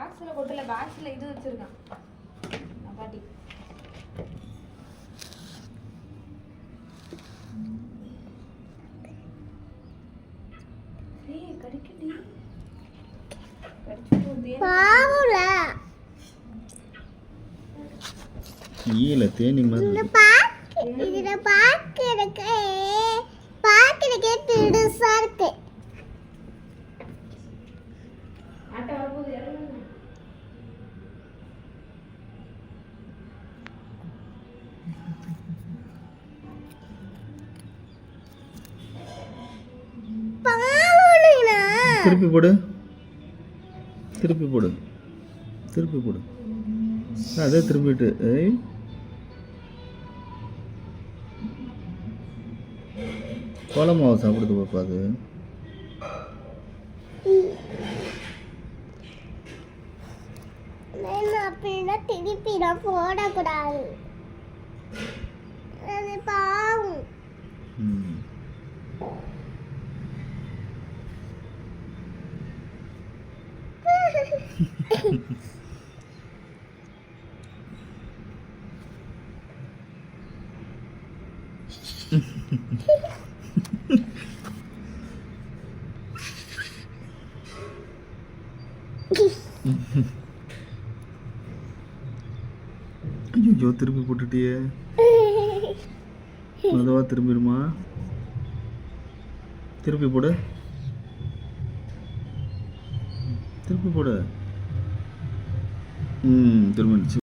பாக்ஸில் கொட்டல பாக்ஸில் இது வச்சிருக்கான். பாட்டி. ஈல தேனி மாதிரி பாக்கு இதுல பாக்கு இருக்கு. திருப்பி போடு. திருப்பி போடு. திருப்பி போடு. அதே திருப்பிட்டு ஏய். கோல மாவு சாப்பிடுது பாப்பா அது. நான் அப்படின்னா திருப்பி நான் போடக்கூடாது. ஐயோ திருப்பி போட்டுட்டியே. அதுவா திரும்பிடுமா? திருப்பி போடு. திருப்பி போடு. 음, 들으면